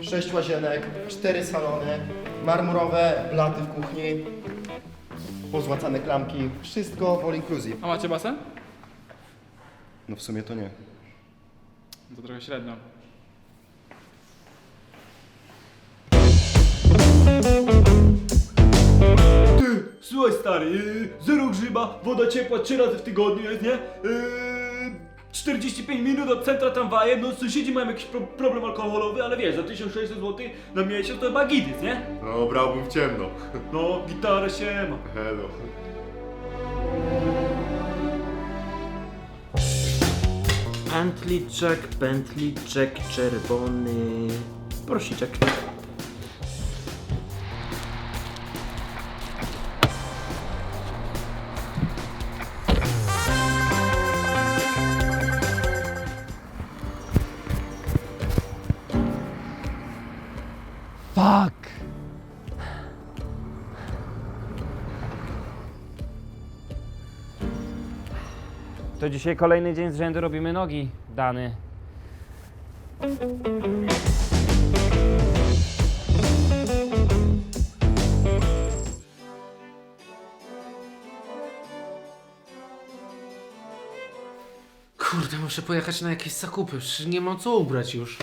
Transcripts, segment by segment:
sześć łazienek, cztery salony, marmurowe blaty w kuchni, pozłacane klamki, wszystko all inclusive. A macie basen? No w sumie to nie. To trochę średnio. Ty, słuchaj stary, yy, zero grzyba, woda ciepła trzy razy w tygodniu jest, nie? Yy, 45 minut od centra tramwajem, no sąsiedzi mają jakiś pro problem alkoholowy, ale wiesz, za 1600 zł na miesiąc to chyba git jest, nie? No brałbym w ciemno. No, gitara się ma. Hello. Pętliczek, pętliczek czerwony. Prosiczek. To dzisiaj kolejny dzień z rzędu robimy nogi, Dany. Kurde, muszę pojechać na jakieś zakupy, przecież nie mam co ubrać już.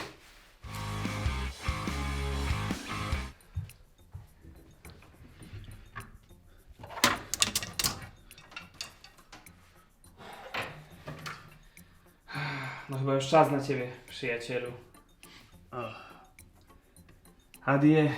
No chyba już czas na ciebie, przyjacielu. Adie.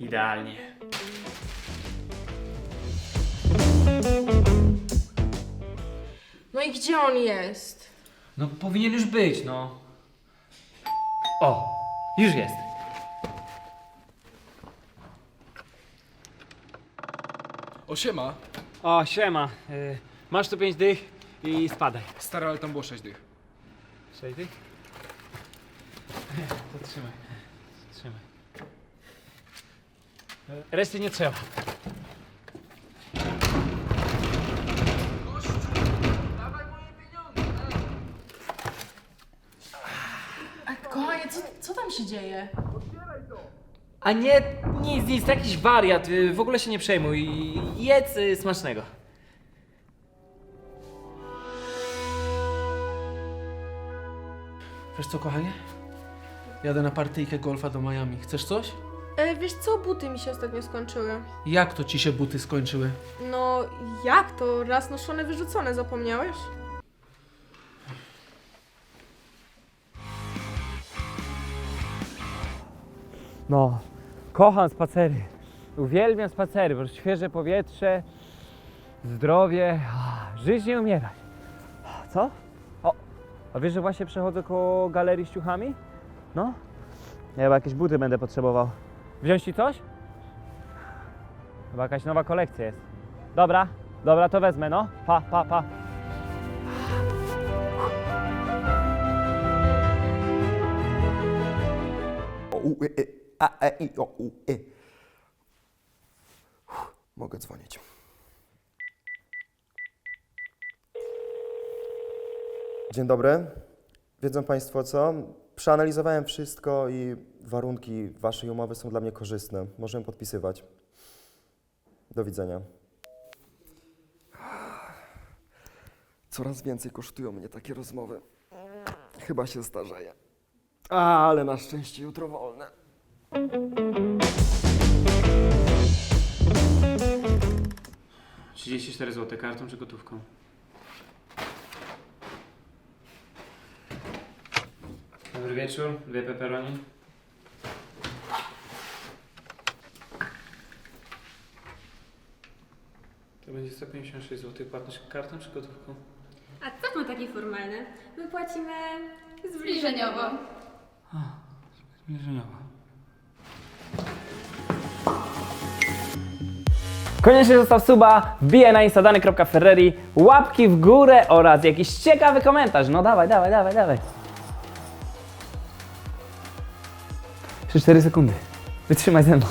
Idealnie. No i gdzie on jest? No powinien już być, no. O, już jest. O siema. O, siema. Y, masz tu pięć dych i spadaj. Stary, ale tam było 6 dych. Sześć dych? To trzymaj. Trzymaj. Reszty nie trzeba. Kochanie, co, co tam się dzieje? A nie, nic, nic, jakiś wariat. y, W ogóle się nie przejmuj. Jedz y, smacznego. Wiesz co, kochanie? Jadę na partyjkę golfa do Miami. Chcesz coś? E, wiesz co, buty mi się ostatnio skończyły. Jak to ci się buty skończyły? No, jak to? Raz noszone, wyrzucone, zapomniałeś? No, kocham spacery. Uwielbiam spacery, bo świeże powietrze, zdrowie, żyć nie umierać. Co? O, a wiesz, że właśnie przechodzę koło galerii z ciuchami? No. Ja chyba jakieś buty będę potrzebował. Wziąć ci coś? Chyba jakaś nowa kolekcja jest. Dobra, dobra, to wezmę, no. Pa, pa, pa. O, u, e, a, e, i, o, u, e. Uff, Mogę dzwonić. Dzień dobry. Wiedzą Państwo co? Przeanalizowałem wszystko i warunki Waszej umowy są dla mnie korzystne. Możemy podpisywać. Do widzenia. Coraz więcej kosztują mnie takie rozmowy. Chyba się starzeję. Ale na szczęście jutro wolne. Trzydzieści cztery zł kartą czy gotówką? Dobry wieczór, dwie peperoni. To będzie 156 zł. Płatność kartą czy gotówką? A co ma takie formalne? My płacimy Zbliżeniowo. Zbliżeniowa. Koniecznie zostaw suba, wbijaj na instadany.ferrari, łapki w górę oraz jakiś ciekawy komentarz. No dawaj, dawaj, dawaj, dawaj. 3-4 sekundy. Wytrzymaj ze mną.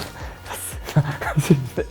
Raz, dwa, trzy, cztery.